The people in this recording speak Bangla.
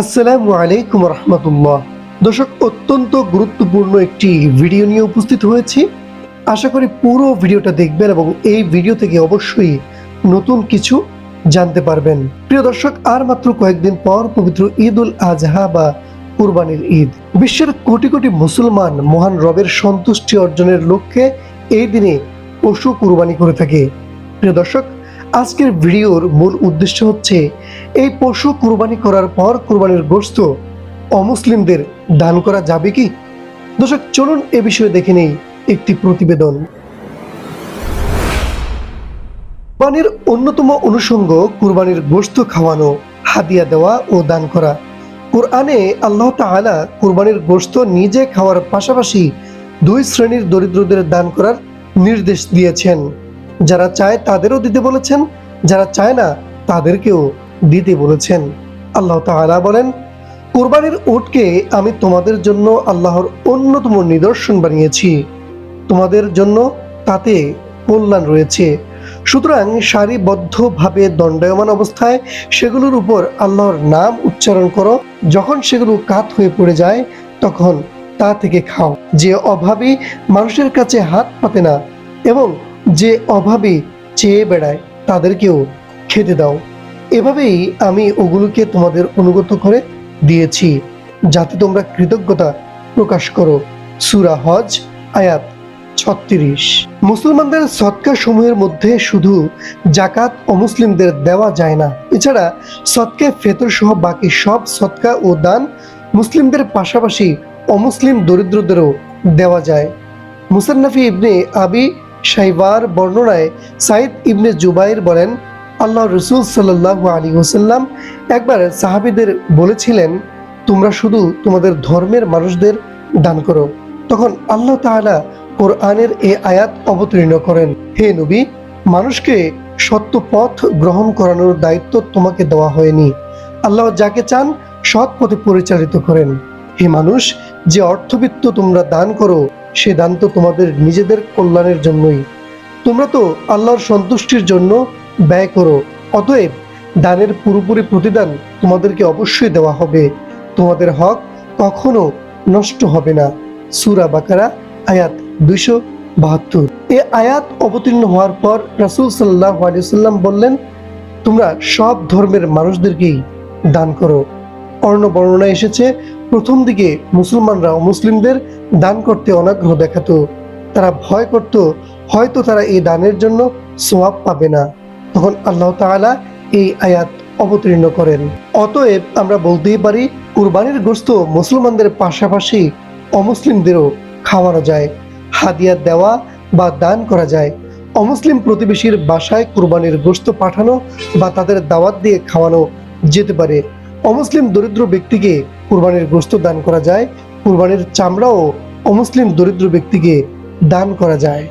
আসসালামু আলাইকুম রহমতুল্লাহ। দর্শক, অত্যন্ত গুরুত্বপূর্ণ একটি ভিডিও নিয়ে উপস্থিত হয়েছি। আশা করি পুরো ভিডিওটা দেখবেন এবং এই ভিডিও থেকে অবশ্যই নতুন কিছু জানতে পারবেন। প্রিয় দর্শক, আর মাত্র কয়েকদিন পর পবিত্র ঈদ উল আজহা বা কুরবানির ঈদ। বিশ্বের কোটি কোটি মুসলমান মহান রবের সন্তুষ্টি অর্জনের লক্ষ্যে এই দিনে পশু কুরবানি করে থাকে। প্রিয় দর্শক আজকের ভিডিওর মূল উদ্দেশ্য হচ্ছে, এই পশু কুরবানি করার পর কুরবানির গোস্ত অমুসলিমদের দান করা যাবে কি? দর্শক, চলুন এ বিষয়ে দেখে নেই একটি প্রতিবেদন। কুরবানির অন্যতম অনুষঙ্গ কুরবানির গোস্ত খাওয়ানো, হাদিয়া দেওয়া ও দান করা। কোরআনে আল্লাহ তাআলা কুরবানির গোস্ত নিজে খাওয়ার পাশাপাশি দুই শ্রেণির দরিদ্রদের দান করার নির্দেশ দিয়েছেন। যারা চায় তাদেরও দিতে বলেছেন, যারা চায় না তাদেরকেও দিতে বলেছেন। আল্লাহ তাআলা বলেন, কুরবানির উটকে আমি তোমাদের জন্য আল্লাহর অন্যতম নিদর্শন বানিয়েছি। তোমাদের জন্য তাতে কল্যাণ রয়েছে। সুতরাং সারিবদ্ধভাবে দণ্ডায়মান অবস্থায় সেগুলোর উপর আল্লাহর নাম উচ্চারণ করো। যখন সেগুলো কাত হয়ে পড়ে যায়, তখন তা থেকে খাও। যে অভাবী মানুষের কাছে হাত পাতে না এবং যে অভাবে চেয়ে বেড়ায় তাদেরকেও খেতে দাও। এভাবেই আমি ওগুলোকে তোমাদের অনুগত করে দিয়েছি, যাতে তোমরা কৃতজ্ঞতা প্রকাশ করো। সুরা হজ, আয়াত ছত্রিশ। মুসলমানদের সৎকা সমূহের মধ্যে শুধু জাকাত অমুসলিমদের দেওয়া যায় না। এছাড়া সৎকে ফেতর সহ বাকি সব সৎকা ও দান মুসলিমদের পাশাপাশি অমুসলিম দরিদ্রদেরও দেওয়া যায়। মুসান্নাফি ইবনে আবি সাইবার বর্ণনায় সাইদ ইবনে জুবাইর বলেন, আল্লাহ রসুল সাল্লাহ আলী ওসাল্লাম একবার সাহাবিদের বলেছিলেন, তোমরা শুধু তোমাদের ধর্মের মানুষদের দান করো। তখন আল্লাহ তাআলা কোরআনের এ আয়াত অবতীর্ণ করেন, হে নবী, মানুষকে সত্য পথ গ্রহণ করানোর দায়িত্ব তোমাকে দেওয়া হয়নি। আল্লাহ যাকে চান সৎ পথে পরিচালিত করেন। হে মানুষ, যে অর্থবিত্ত তোমরা দান করো সে দান তো তোমাদের নিজেদের কল্যাণের জন্যই। তোমরা তো আল্লাহর সন্তুষ্টির জন্য ব্যয় করো, অতএব দানের পুরোপুরি প্রতিদান তোমাদেরকে অবশ্যই দেওয়া হবে। তোমাদের হক কখনো নষ্ট হবে না। সুরা বাকারা, আয়াত দুইশো বাহাত্তর। এ আয়াত অবতীর্ণ হওয়ার পর রাসুল সাল্লাহ আলিয়াল্লাম বললেন, তোমরা সব ধর্মের মানুষদেরকেই দান করো। অর্ণ বর্ণনা এসেছে প্রথম দিকে মুসলমানরা মুসলিমদের দান করতে অনাগ্রহ দেখাতো। তারা ভয় করত, হয়তো তারা এই দানের জন্য সোয়াব পাবে না। তখন আল্লাহ তাআলা এই আয়াত অবতীর্ণ করেন। অতএব আমরা বলতেই পারি, কুরবানির গোস্ত মুসলমানদের পাশাপাশি অমুসলিমদেরও খাওয়ানো যায়, হাদিয়া দেওয়া বা দান করা যায়। অমুসলিম প্রতিবেশীর বাসায় কুরবানির গোস্ত পাঠানো বা তাদের দাওয়াত দিয়ে খাওয়ানো যেতে পারে। অমুসলিম দরিদ্র ব্যক্তিকে কুরবানির গোস্ত দান করা যায় কুরবানির চামড়াও অমুসলিম দরিদ্র ব্যক্তিকে দান করা যায়।